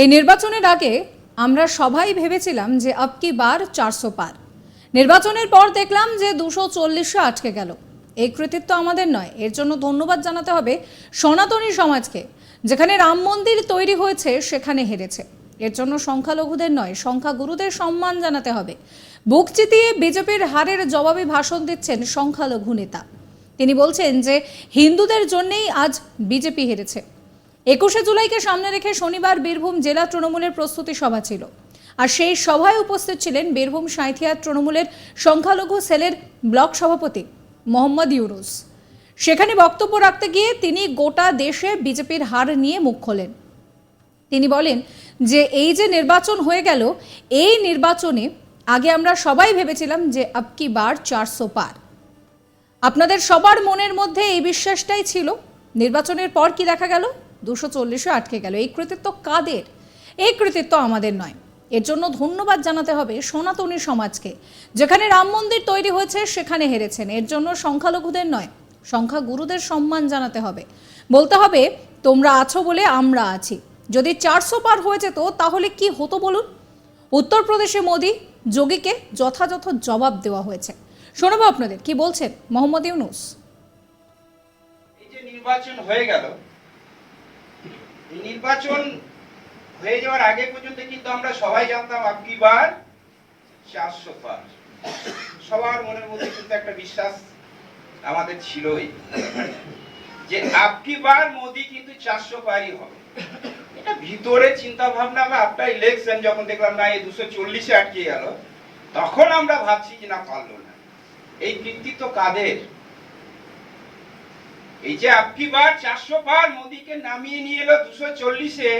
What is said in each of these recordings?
এই নির্বাচনের আগে আমরা সবাই ভেবেছিলাম যে আব কি বার চারশো পার। নির্বাচনের পর দেখলাম যে দুশো চল্লিশে আটকে গেল। এই কৃতিত্ব আমাদের নয়। এর জন্য ধন্যবাদ জানাতে হবে সনাতনী সমাজকে, যেখানে রাম মন্দির তৈরি হয়েছে, সেখানে হেরেছে। এর জন্য সংখ্যালঘুদের নয়, সংখ্যাগুরুদের সম্মান জানাতে হবে। বুক চিতিয়ে বিজেপির হারের জবাবে ভাষণ দিচ্ছেন সংখ্যালঘু নেতা। তিনি বলছেন যে হিন্দুদের জন্যেই আজ বিজেপি হেরেছে। একুশে জুলাইকে সামনে রেখে শনিবার বীরভূম জেলা তৃণমূলের প্রস্তুতি সভা ছিল। আর সেই সভায় উপস্থিত ছিলেন বীরভূম সাঁথিয়া তৃণমূলের সংখ্যালঘু সেলের ব্লক সভাপতি মোহাম্মদ ইউনুস। সেখানে বক্তব্য রাখতে গিয়ে তিনি গোটা দেশে বিজেপির হার নিয়ে মুখ খোলেন। তিনি বলেন যে, এই যে নির্বাচন হয়ে গেল, এই নির্বাচনে আগে আমরা সবাই ভেবেছিলাম যে আপকি বার চারশো পার। আপনাদের সবার মনের মধ্যে এই বিশ্বাসটাই ছিল। নির্বাচনের পর কি দেখা গেল? দুশো চল্লিশে আটকে গেল। এই কৃতিত্ব কাদের? এই কৃতিত্ব আমাদের নয়। এর জন্য ধন্যবাদ জানাতে হবে সনাতনী সমাজকে। যেখানে রাম মন্দির তৈরি হয়েছে, সেখানে হেরেছেন। এর জন্য সংখ্যালঘুদের নয় সংখ্যা গুরুদের সম্মান জানাতে হবে। বলতে হবে, তোমরা আছো বলে আমরা আছি। যদি চারশো পার হয়ে যেত, তাহলে কি হতো বলুন? উত্তরপ্রদেশে মোদি, যোগীকে যথাযথ জবাব দেওয়া হয়েছে। শোনাবো আপনাদের। কি বলছেন? মোহাম্মদ ইউনুস। নির্বাচন হয়ে গেল নির্বাচন হয়ে যাওয়ার আগে পর্যন্ত কিন্তু আমরা সবাই জানতাম আপকি বার? চারশো পার সবার মনের মধ্যে কিন্তু একটা বিশ্বাস আমাদের ছিলই। যে আপকি বার মোদি কিন্তু চারশো পারই হবে। এটা ভিতরে চিন্তা ভাবনা বা আপনার ইলেকশন যখন দেখলাম, না, এই দুশো চল্লিশে আটকে গেল, তখন আমরা ভাবছি যে না, পারল না। এই কৃতিত্ব কাদের? এই যে আপকি বার, চারশো বার মোদীকে নামিয়ে নিয়ে এলো দুশো চল্লিশে,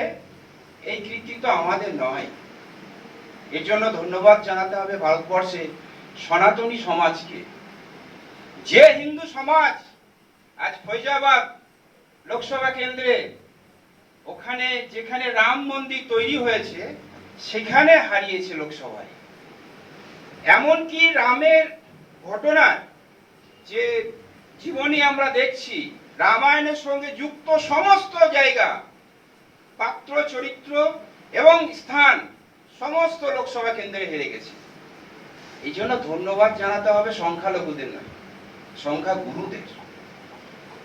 এই কৃতিত্ব আমাদের নয়। এর জন্য ধন্যবাদ জানাতে হবে ভারতবর্ষে সনাতনী সমাজকে। যে হিন্দু সমাজ আজ ফৈজাবাদ লোকসভা কেন্দ্রে, ওখানে যেখানে রাম মন্দির তৈরি হয়েছে, সেখানে হারিয়েছে লোকসভায়। এমনকি রামের ঘটনায় যে জীবনী আমরা দেখছি। রামায়ণের সঙ্গে যুক্ত সমস্ত জায়গা, পাত্র, চরিত্র এবং স্থান সমস্ত লোকসভা কেন্দ্রে হেরে গেছে। এই জন্য ধন্যবাদ জানাতে হবে সংখ্যালঘুদের না সংখ্যা গুরুদের।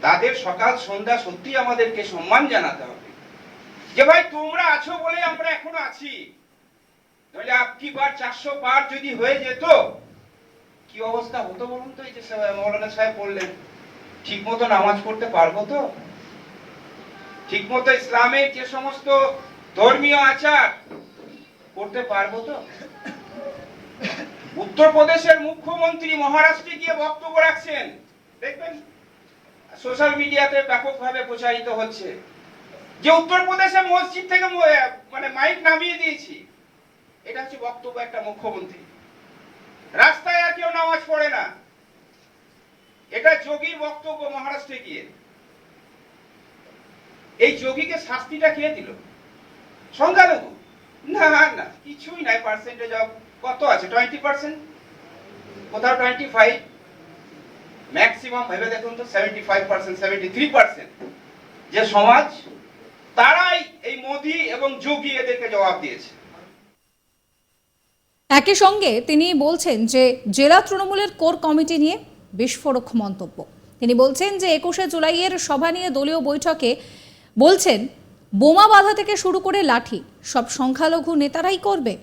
তাদের সকাল সন্ধ্যা সত্যি আমাদেরকে সম্মান জানাতে হবে। যে ভাই, তোমরা আছো বলে আমরা এখনও আছি। তাহলে আপকি বার চারশো পার যদি হয়ে যেত কি অবস্থা হতো বলুন তো? এই যে মৌলানা সাহেব বললেন, ঠিক মতো নামাজ পড়তে পারব তো? ঠিক মতো ইসলামের যে সমস্ত ধর্মীয় আচার করতে পারব তো? উত্তরপ্রদেশের মুখ্যমন্ত্রী মহারাষ্ট্রে গিয়ে বক্তব্য রাখছেন। দেখবেন, সোশ্যাল মিডিয়াতে ব্যাপকভাবে প্রচারিত হচ্ছে। যে উত্তরপ্রদেশে মসজিদ থেকে মানে মাইক নামিয়ে দিয়েছি, এটা হচ্ছে বক্তব্য একটা মুখ্যমন্ত্রী রাস্তায় আর কেউ নামাজ পড়ে না। এটা যোগীর বক্তব্য মহারাষ্ট্রে গিয়ে। এই যোগীকে শাস্তিটা কে দিল? সংখ্যালঘু। না না, কিছুই নাই পার্সেন্টেজ অফ কত আছে? টোয়েন্টি পার্সেন্ট কোথাও টোয়েন্টি ফাইভ ম্যাক্সিমাম ভেবে দেখুন তো seventy five percent seventy three percent যে সমাজ, তারাই এই মোদি এবং যোগী এদেরকে জবাব দিয়েছে। একই সঙ্গে তিনি বলছেন যে জেলা তৃণমূলের কোর কমিটি নিয়ে বিস্ফোরক মন্তব্য। তিনি বলছেন যে একুশে জুলাইয়ের সভা নিয়ে দলীয় বৈঠকে বলছেন, বোমা বাধা থেকে শুরু করে লাঠি, সব সংখ্যালঘু নেতারাই করবে।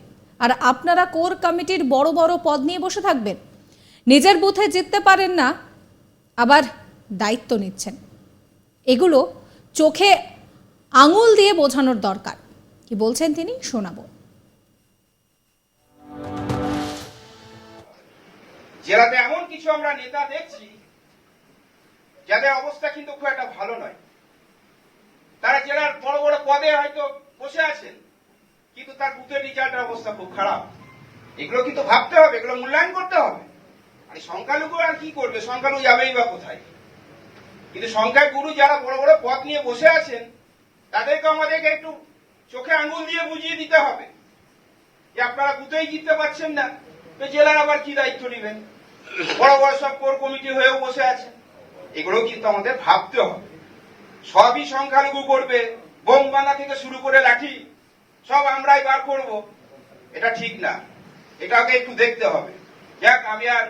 আর আপনারা কোর কমিটির বড় বড় পদ নিয়ে বসে থাকবেন। নিজের বুথে জিততে পারেন না, আবার দায়িত্ব নিচ্ছেন। এগুলো চোখে আঙুল দিয়ে বোঝানোর দরকার। কি বলছেন তিনি, শোনাবো। জেলাতে এমন কিছু আমরা নেতা দেখছি, যাদের অবস্থা কিন্তু খুব একটা ভালো নয়। তারা জেলার বড় বড় পদে হয়তো বসে আছেন, কিন্তু তার বুথের রেজাল্টের অবস্থা খুব খারাপ। এগুলো কিন্তু ভাবতে হবে, এগুলো মূল্যায়ন করতে হবে। আর সংখ্যালঘু আর কি করবে? সংখ্যালঘু যাবেই বা কোথায়? কিন্তু সংখ্যায় গুরু যারা বড় বড় পদ নিয়ে বসে আছেন, তাদেরকে আমাদেরকে একটু চোখে আঙ্গুল দিয়ে বুঝিয়ে দিতে হবে যে আপনারা বুথেই জিততে পারছেন না। তো জেলার আবার কি দায়িত্ব নেবেন? বড় বড় সব কোর কমিটি হয়েও বসে আছে। এগুলো কিন্তু আমাদের ভাবতে হবে। সবই সংখ্যালঘু করবে, বোম বাঁধা থেকে শুরু করে লাঠি, সব আমরাই বার করব। এটা ঠিক না। এটাকে একটু দেখতে হবে। যাক, আমি আর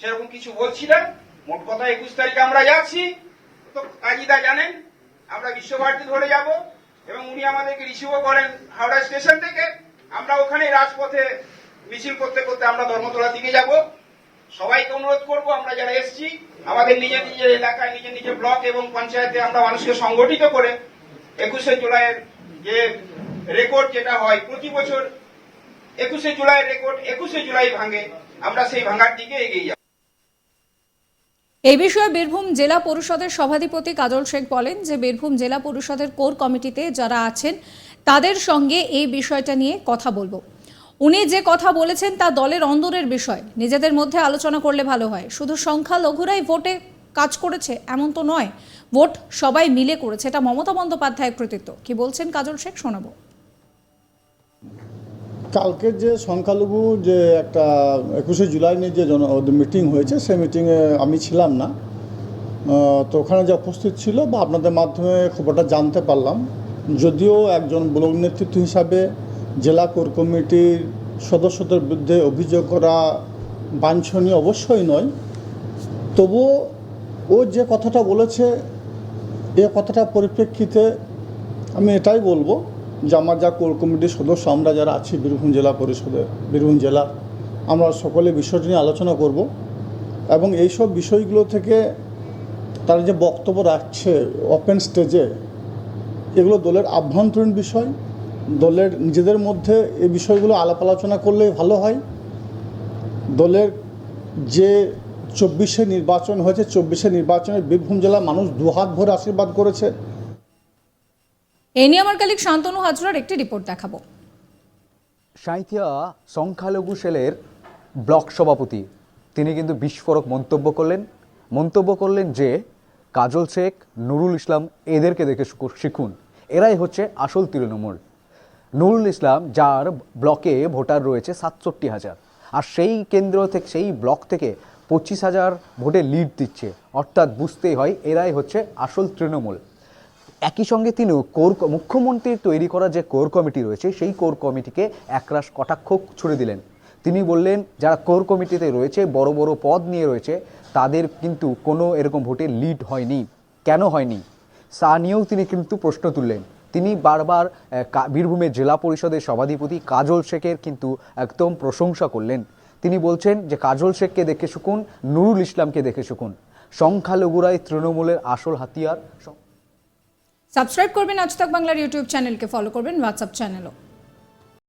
সেরকম কিছু বলছি না। মোট কথা একুশ তারিখে আমরা যাচ্ছি। তো কাজিদা জানেন, আমরা বিশ্বভারতী ধরে যাব এবং উনি আমাদেরকে রিসিভও করেন হাওড়া স্টেশন থেকে। আমরা ওখানে রাজপথে মিছিল করতে করতে আমরা ধর্মতলার দিকে যাব। সবাইকে অনুরোধ করব, আমরা যারা এসেছি, আমাদের নিজের নিজের এলাকায়, নিজের নিজের ব্লক এবং পঞ্চায়েতে আমরা মানুষকে সংগঠিত করে একুশে জুলাইয়ের যে রেকর্ড যেটা হয়, প্রতি বছর একুশে জুলাইয়ের রেকর্ড একুশে জুলাই ভাঙে, আমরা সেই ভাঙার দিকে এগিয়ে যাব। এই বিষয়ে বীরভূম জেলা পরিষদের সভাধিপতি কাজল শেখ বলেন যে, বীরভূম জেলা পরিষদের কোর কমিটিতে যারা আছেন, তাদের সঙ্গে এই বিষয়টা নিয়ে কথা বলব। উনি যে কথা বলেছেন তা দলের অন্দরের বিষয়। নিজেদের মধ্যে আলোচনা করলে ভালো হয়। শুধু সংখ্যালঘুরাই ভোটে কাজ করেছে এমন তো নয়। ভোট সবাই মিলে করেছে। এটা মমতা বন্দ্যোপাধ্যায়ের কৃতিত্ব। কি বলছেন কাজল শেখ শোনাবো। কালকে যে সংখ্যালঘু যে একটা একুশে জুলাই নিয়ে যে মিটিং হয়েছে, সেই মিটিংয়ে আমি ছিলাম না। তো ওখানে যে উপস্থিত ছিল বা আপনাদের মাধ্যমে খবরটা জানতে পারলাম। যদিও একজন ব্লক নেতৃত্ব হিসাবে জেলা কোর কমিটির সদস্যদের বিরুদ্ধে অভিযোগ করা বাঞ্ছনীয় অবশ্যই নয়। তবুও ও যে কথাটা বলেছে, এ কথাটা পরিপ্রেক্ষিতে আমি এটাই বলব যে আমার যা কোর কমিটির সদস্য, আমরা যারা আছি বীরভূম জেলা পরিষদে, বীরভূম জেলা আমরা সকলে বিষয়টি নিয়ে আলোচনা করব এবং এইসব বিষয়গুলো থেকে তারা যে বক্তব্য রাখছে ওপেন স্টেজে এগুলো দলের আভ্যন্তরীণ বিষয়। দলের নিজেদের মধ্যে এই বিষয়গুলো আলাপ আলোচনা করলে ভালো হয়। দলের যে চব্বিশে নির্বাচন হয়েছে চব্বিশে নির্বাচনে বীরভূম জেলার মানুষ দুহাত ভরে আশীর্বাদ করেছে। এ নিয়ে আমার কালিক শান্তনু হাজরার একটি রিপোর্ট দেখাবো। সাঁইথিয়া সংখ্যালঘু সেলের ব্লক সভাপতি তিনি কিন্তু বিস্ফোরক মন্তব্য করলেন। মন্তব্য করলেন যে কাজল শেখ নুরুল ইসলাম এদেরকে দেখে শিখুন। এরাই হচ্ছে আসল তৃণমূল। নুরুল ইসলাম, যার ব্লকে ভোটার রয়েছে সাতষট্টি হাজার। আর সেই কেন্দ্র থেকে, সেই ব্লক থেকে পঁচিশ হাজার ভোটে লিড দিচ্ছে। অর্থাৎ বুঝতেই হয়, এরাই হচ্ছে আসল তৃণমূল। একই সঙ্গে তিনি কোর মুখ্যমন্ত্রীর তৈরি করা যে কোর কমিটি রয়েছে, সেই কোর কমিটিকে একরাশ কটাক্ষ ছুড়ে দিলেন। তিনি বললেন, যারা কোর কমিটিতে রয়েছে, বড় বড় পদ নিয়ে রয়েছে, তাদের কিন্তু কোনো এরকম ভোটে লিড হয়নি। কেন হয়নি? তা নিয়েও তিনি কিন্তু প্রশ্ন তুললেন। তিনি বারবার বীরভূমের জেলা পরিষদের সভাধিপতি কাজল শেখের কিন্তু একদম প্রশংসা করলেন। তিনি বলছেন যে, কাজল শেখকে দেখে শুকুন, নুরুল ইসলামকে দেখে শুকুন। সংখ্যালঘুরাই তৃণমূলের আসল হাতিয়ার। সাবস্ক্রাইব করবেন আজ তাক বাংলার ইউটিউব চ্যানেলকে ফলো করবেন হোয়াটসঅ্যাপ চ্যানেলও